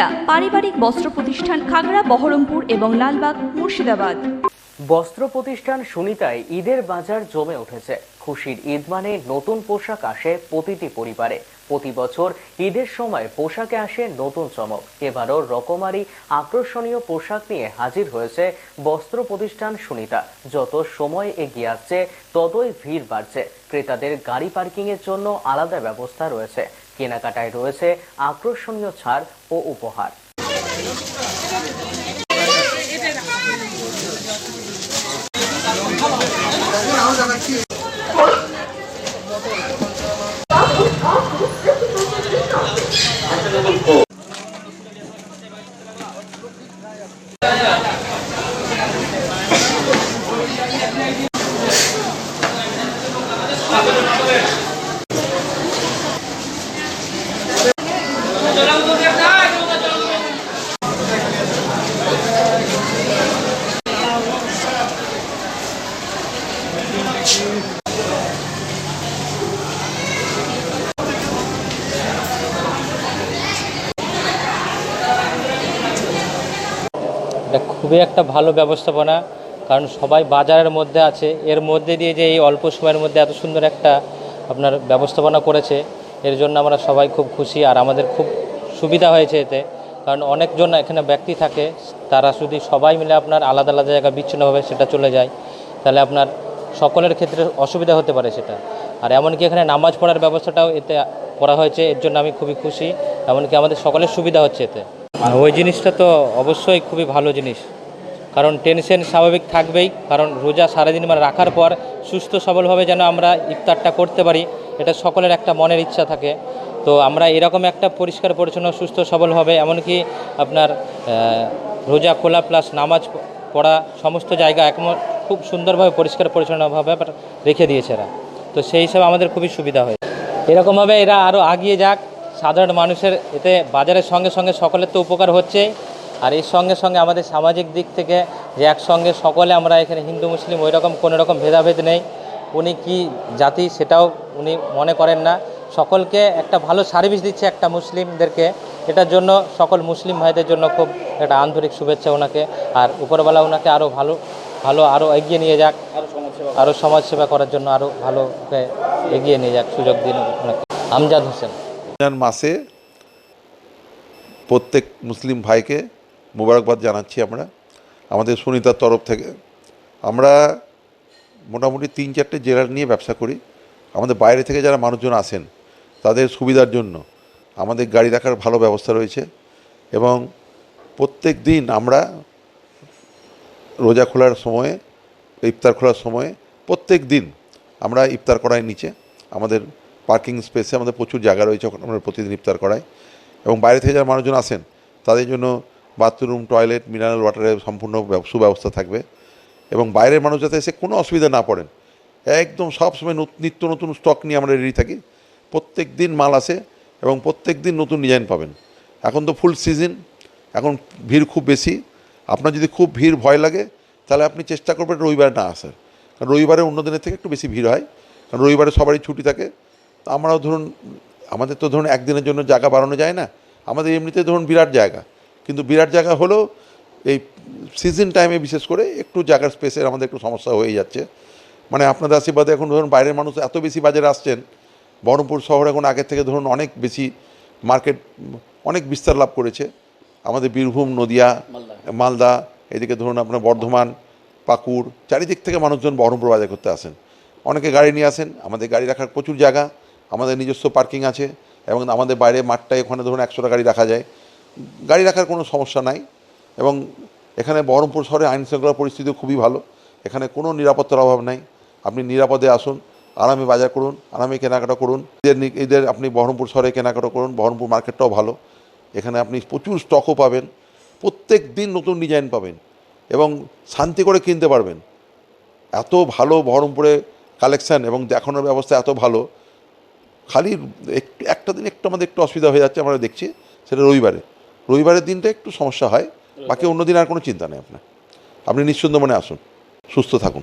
সুনিতা পারিবারিক বস্ত্র প্রতিষ্ঠান খাগড়া, বহরমপুর এবং লালবাগ, মুর্শিদাবাদ। বস্ত্র প্রতিষ্ঠান সুনিতায় ঈদের বাজার জমে উঠেছে। খুশির ঈদ মানে নতুন পোশাক আসে প্রতিটি পরিবারে। প্রতি বছর ঈদের সময় পোশাকে আসে নতুন চমক। এবারও রকমারি আকর্ষণীয় পোশাক নিয়ে হাজির হয়েছে বস্ত্র প্রতিষ্ঠান সুনিতা। যত সময় এগিয়ে আসছে, ততই ভিড় বাড়ছে। ক্রেতাদের গাড়ি পার্কিং এর জন্য আলাদা ব্যবস্থা রয়েছে। কেনাকাটায় রয়েছে আকর্ষণীয় ছাড় ও উপহার। এটা খুবই একটা ভালো ব্যবস্থাপনা, কারণ সবাই বাজারের মধ্যে আছে। এর মধ্যে দিয়ে যে এই অল্প সময়ের মধ্যে এত সুন্দর একটা আপনার ব্যবস্থাপনা করেছে, এর জন্য আমরা সবাই খুব খুশি আর আমাদের খুব সুবিধা হয়েছে এতে। কারণ অনেকজন এখানে ব্যক্তি থাকে, তারা যদি সবাই মিলে আপনার আলাদা আলাদা জায়গা বিচ্ছিন্নভাবে সেটা চলে যায়, তাহলে আপনার সকলের ক্ষেত্রে অসুবিধা হতে পারে সেটা। আর এমনকি এখানে নামাজ পড়ার ব্যবস্থাটাও এতে করা হয়েছে, এর জন্য আমি খুবই খুশি। এমনকি আমাদের সকলের সুবিধা হচ্ছে এতে। ওই জিনিসটা তো অবশ্যই খুবই ভালো জিনিস। কারণ টেনশন স্বাভাবিক থাকবেই, কারণ রোজা সারাদিন মানে রাখার পর সুস্থ সবলভাবে যেন আমরা ইফতারটা করতে পারি, এটা সকলের একটা মনের ইচ্ছা থাকে। তো আমরা এরকম একটা পরিষ্কার, পরিচ্ছন্ন, সুস্থ, সবল হবে এমনকি আপনার রোজা খোলা প্লাস নামাজ পড়া সমস্ত জায়গা একমত খুব সুন্দরভাবে, পরিষ্কার পরিচ্ছন্নভাবে রেখে দিয়েছে এরা। তো সেই হিসাবে আমাদের খুবই সুবিধা হয় এরকমভাবে এরা আরও আগিয়ে যাক। সাধারণ মানুষের এতে বাজারের সঙ্গে সঙ্গে সকলের তো উপকার হচ্ছে। আর এর সঙ্গে সঙ্গে আমাদের সামাজিক দিক থেকে যে একসঙ্গে সকলে আমরা এখানে হিন্দু, মুসলিম ওই রকম কোনো রকম ভেদাভেদ নেই। উনি কি জাতি সেটাও উনি মনে করেন না। সকলকে একটা ভালো সার্ভিস দিচ্ছে একটা মুসলিমদেরকে। এটার জন্য সকল মুসলিম ভাইদের জন্য খুব একটা আন্তরিক শুভেচ্ছা ওনাকে। আর উপরবেলা ওনাকে আরও ভালো ভালো আরও এগিয়ে নিয়ে যাক। আরও সমাজসেবা করার জন্য আরও ভালো এগিয়ে নিয়ে যাক, সুযোগ দিন আমজাদ হোসেন। মাসে প্রত্যেক মুসলিম ভাইকে মোবারকবাদ জানাচ্ছি আমরা, আমাদের সুনিতার তরফ থেকে। আমরা মোটামুটি তিন চারটে জেলার নিয়ে ব্যবসা করি। আমাদের বাইরে থেকে যারা মানুষজন আসেন, তাদের সুবিধার জন্য আমাদের গাড়ি রাখার ভালো ব্যবস্থা রয়েছে এবং প্রত্যেক দিন আমরা রোজা খোলার সময়ে, ইফতার খোলার সময়ে প্রত্যেক দিন আমরা ইফতার করাই নিচে। আমাদের পার্কিং স্পেসে আমাদের প্রচুর জায়গা রয়েছে, ওখানে আমরা প্রতিদিন ইফতার করাই। এবং বাইরে থেকে যারা মানুষজন আসেন, তাদের জন্য বাথরুম, টয়লেট, মিনারেল ওয়াটারের সম্পূর্ণ ব্যব- সুব্যবস্থা থাকবে। এবং বাইরের মানুষ যাতে এসে কোনো অসুবিধা না পড়েন, একদম সবসময় নত- নিত্য নতুন স্টক নিয়ে আমরা রেডি থাকি। প্রত্যেক দিন মাল আসে এবং প্রত্যেক দিন নতুন ডিজাইন পাবেন। এখন তো ফুল সিজন, এখন ভিড় খুব বেশি। আপনার যদি খুব ভিড় ভয় লাগে, তাহলে আপনি চেষ্টা করবেন রবিবার না আসার। কারণ রবিবারে অন্য দিনের থেকে একটু বেশি ভিড় হয়। কারণ রবিবারে সবারই ছুটি থাকে। আমরাও ধরুন, আমাদের তো ধরুন একদিনের জন্য জায়গা বাড়ানো যায় না। আমাদের এমনিতে ধরুন বিরাট জায়গা। কিন্তু বিরাট জায়গা হলেও এই সিজন টাইমে বিশেষ করে একটু জায়গার স্পেসের আমাদের একটু সমস্যা হয়ে যাচ্ছে। মানে আপনাদের আশীর্বাদে এখন ধরুন বাইরের মানুষ এত বেশি বাজারে আসছেন, বহরমপুর শহর এখন আগের থেকে ধরুন অনেক বেশি মার্কেট অনেক বিস্তার লাভ করেছে। আমাদের বীরভূম নদিয়া মালদা। এদিকে ধরুন আপনার বর্ধমান পাকুড় চারিদিক থেকে মানুষজন বহরমপুর বাজার করতে আসেন। অনেকে গাড়ি নিয়ে আসেন আমাদের গাড়ি রাখার প্রচুর জায়গা আমাদের নিজস্ব পার্কিং আছে এবং আমাদের বাইরে মাঠটায় ওখানে ধরুন একশোটা গাড়ি রাখা যায়। গাড়ি রাখার কোনো সমস্যা নাই এবং এখানে বহরমপুর শহরে আইন শৃঙ্খলা পরিস্থিতি খুবই ভালো। এখানে কোনো নিরাপত্তার অভাব নাই। আপনি নিরাপদে আসুন আরামে বাজার করুন আরামে কেনাকাটা করুন। ঈদের ঈদের আপনি বহরমপুর শহরে কেনাকাটা করুন বহরমপুর মার্কেটটাও ভালো। এখানে আপনি প্রচুর স্টকও পাবেন, প্রত্যেক দিন নতুন ডিজাইন পাবেন এবং শান্তি করে কিনতে পারবেন। এত ভালো বহরমপুরে কালেকশান এবং দেখানোর ব্যবস্থা এত ভালো, খালি একটু, একটা দিন একটু আমাদের একটু অসুবিধা হয়ে যাচ্ছে, আমরা দেখছি, সেটা রবিবারে। রবিবারের দিনটা একটু সমস্যা হয়, বাকি অন্য দিন আর কোনো চিন্তা নেই আপনার। আপনি নিশ্চিন্ত মনে আসুন, সুস্থ থাকুন।